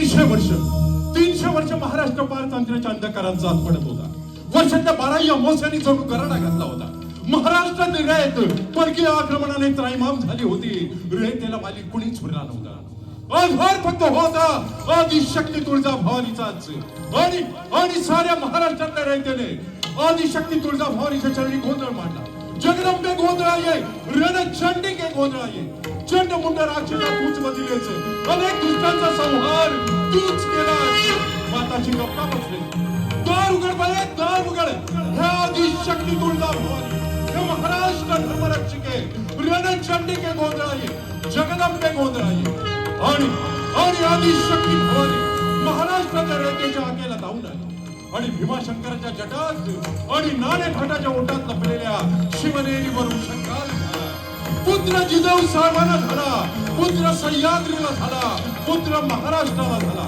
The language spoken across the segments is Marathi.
तीनशे वर्ष तीनशे वर्ष महाराष्ट्र पारतंत्र्याच्या अंधकारात जात पडत होता. वर्षाच्या बारा अमोस्यानी जणू गराडा घातला होता. महाराष्ट्र निर्यात परकीय आक्रमणाने त्राईमाम झाली होती. रेतेला वाली कुणीच उरला नव्हता. आधार फक्त होता आदिशक्ती तुळजा भवानीचाच आणि आणि साऱ्या महाराष्ट्रातल्या रेतेने आदिशक्ती तुळजा भवानीच्या चरणी गोंधळ मांडला. जगदंबे गोंधळ ये रणचंडिके गोंधळ ये चंड मुंड राक्षसा पूज मधील अनेक दुष्टांचा संहार तूच केला माताची गप्पा बसले. दार उघड बाळे दार उघड. ह्या आदिशक्ती तुळजा भवानी हे महाराष्ट्र धर्मरक्षिके रणचंडिके गोंधळ जगदंबे गोंधळ ये आणि आणि आदिशक्ती भवानी महाराष्ट्राच्या रयतेच्या आकेला धावून आली. आणि भीमाशंकराच्या जटात आणि नाणे घाटाच्या ओटात लपलेल्या शिवनेरीवरून शंकाल. पुत्र जिजाऊ साहेबांना झाला पुत्र सह्याद्रीला झाला पुत्र महाराष्ट्राला झाला.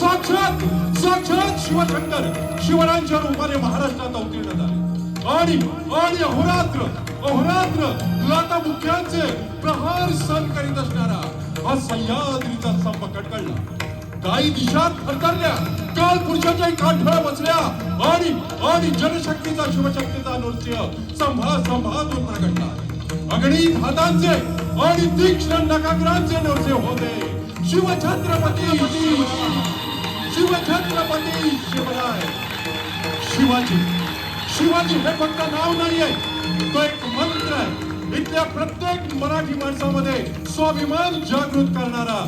साक्षात साक्षात शिवशंकर शिवरायांच्या रूपाने महाराष्ट्रात अवतीर्ण झाले. आणि आणि अहोरात्र अहोरात्र लाता मुख्यांचे प्रहार सहन करीत असणारा हा सह्याद्रीचा स्तंभ कडकडला काही दिशा थरथरल्या काल पुरुषाच्या काठळा बसल्या आणि आणि जनशक्तीचा शिवशक्तीचा नृत्य संभा संभातून प्रगटला अगणित हातांचे आणि तीक्ष्ण नकाग्रांचे नवसे होते. शिवछत्रपती शिवछत्रपती शिवराय. शिवाजी शिवाजी हे फक्त नाव नाहीये तो एक मंत्र आहे. इथल्या प्रत्येक मराठी माणसामध्ये स्वाभिमान जागृत करणारा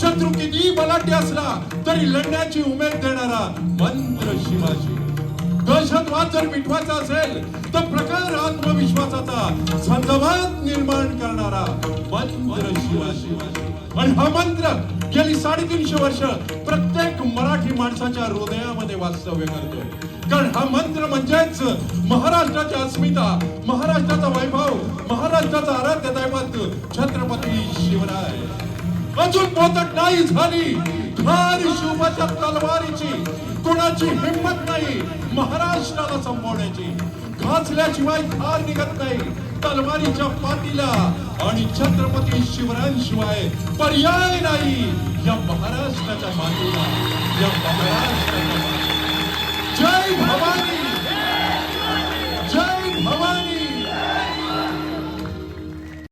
शत्रू किती बलाढ्य असला तरी लढण्याची उमेद देणारा मंत्र शिवाजी. दहशतवाद जर मिटवायचा असेल तर प्रकार आत्मविश्वासाचा झंझावात निर्माण करणारा मंत्र शिवाजी आणि हा मंत्र गेली साडेतीनशे वर्ष प्रत्येक मराठी माणसाच्या हृदयामध्ये वास्तव्य करतोय. कारण हा मंत्र म्हणजेच महाराष्ट्राची अस्मिता महाराष्ट्राचा वैभव महाराष्ट्राचा आराध्य दैवत छत्रपती शिवराय. अजून पोतट नाही झाली. भारी शिवबाच्या तलवारीची. कोणाची हिंमत नाही. महाराष्ट्राला संपवण्याची घासल्याशिवाय धार निघत नाही. तलवारीच्या पाटीला आणि छत्रपती शिवरायांशिवाय पर्याय नाही. या महाराष्ट्राच्या मातीला. या